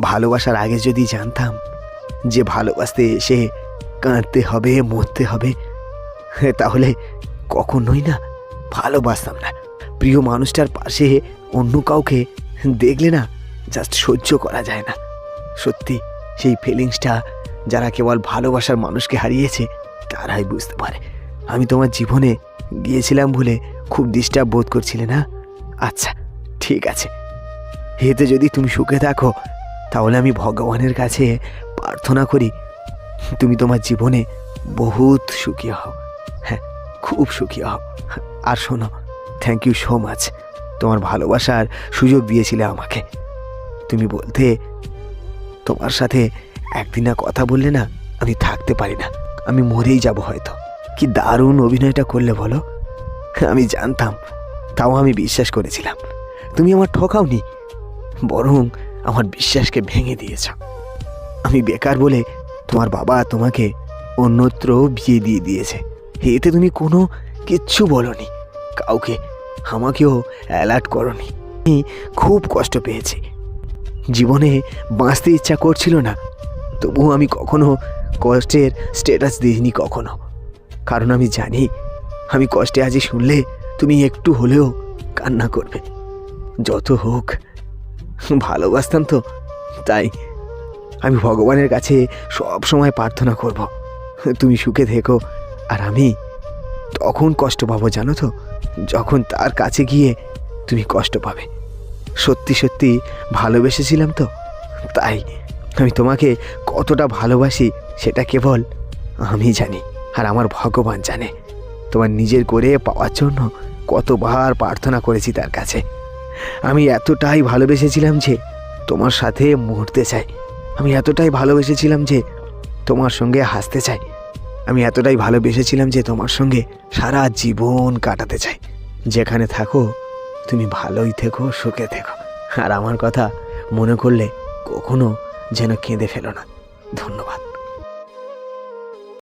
ভালোবাসার আগে যদি জানতাম যে ভালোবাসতে এসে কাঁদতে হবে, মরতে হবে, তাহলে কখনোই না ভালোবাসতাম না। প্রিয় মানুষটার পাশে অন্য কাউকে দেখলে না জাস্ট সহ্য করা যায় না। সত্যি সেই ফিলিংসটা যারা কেবল ভালোবাসার মানুষকে হারিয়েছে, তারাই বুঝতে পারে। আমি তোমার জীবনে গিয়েছিলাম বলে খুব ডিস্টার্ব বোধ করছিলে না? আচ্ছা ঠিক আছে। এতে যদি তুমি সুখে থাকো তাহলে আমি ভগবানের কাছে প্রার্থনা করি, তুমি তোমার জীবনে বহুত সুখী হও। হ্যাঁ খুব সুখী হও। আর শোনো থ্যাংক ইউ সো মাচ তোমার ভালোবাসার সুযোগ দিয়েছিলে আমাকে। তুমি বলতে, তোমার সাথে একদিন না কথা বললে না, আমি থাকতে পারি না। আমি মরেই যাব হয়তো। কি দারুণ অভিনয়টা করলে বলো? আমি জানতাম, তাও আমি বিশ্বাস করেছিলাম। তুমি আমার ঠকাওনি, বরং আমার বিশ্বাসকে ভেঙে দিয়েছ। আমি বেকার বলে তোমার বাবা তোমাকে অন্যত্র বিয়ে দিয়ে দিয়েছে। এতে তুমি কোনো কিচ্ছু বলনি। কাউকে, আমাকেও অ্যালার্ট করনি। খুব কষ্ট পেয়েছি। জীবনে বাঁচতে ইচ্ছা করছিল না। তবুও আমি কখনো কষ্টের স্ট্যাটাস দিইনি কখনো। কারণ আমি জানি, আমি কষ্টে আজই শুনলে তুমি একটু হলেও কান্না করবে। যত হোক ভালোবাসতাম তো, তাই আমি ভগবানের কাছে সব সময় প্রার্থনা করব। তুমি সুখে থেকো, আর আমি তখন কষ্ট পাবো, জানো তো? যখন তার কাছে গিয়ে তুমি কষ্ট পাবে। সত্যি সত্যি ভালোবেসেছিলাম তো, তাই আমি তোমাকে কতটা ভালোবাসি সেটা কেবল আমি জানি, আর আমার ভগবান জানে। তোমার নিজের করে পাওয়ার জন্য কতবার প্রার্থনা করেছি তার কাছে। আমি এতটাই ভালোবেসেছিলাম যে তোমার সাথে মরতে চাই। আমি এতটাই ভালোবেসেছিলাম যে তোমার সঙ্গে হাসতে চাই। আমি এতটাই ভালোবেসেছিলাম যে তোমার সঙ্গে সারা জীবন কাটাতে চাই। যেখানে থাকো, তুমি ভালোই থেকো, সুখে থেকো। আর আমার কথা মনে করলে কখনো যেন কেঁদে ফেলো না। ধন্যবাদ।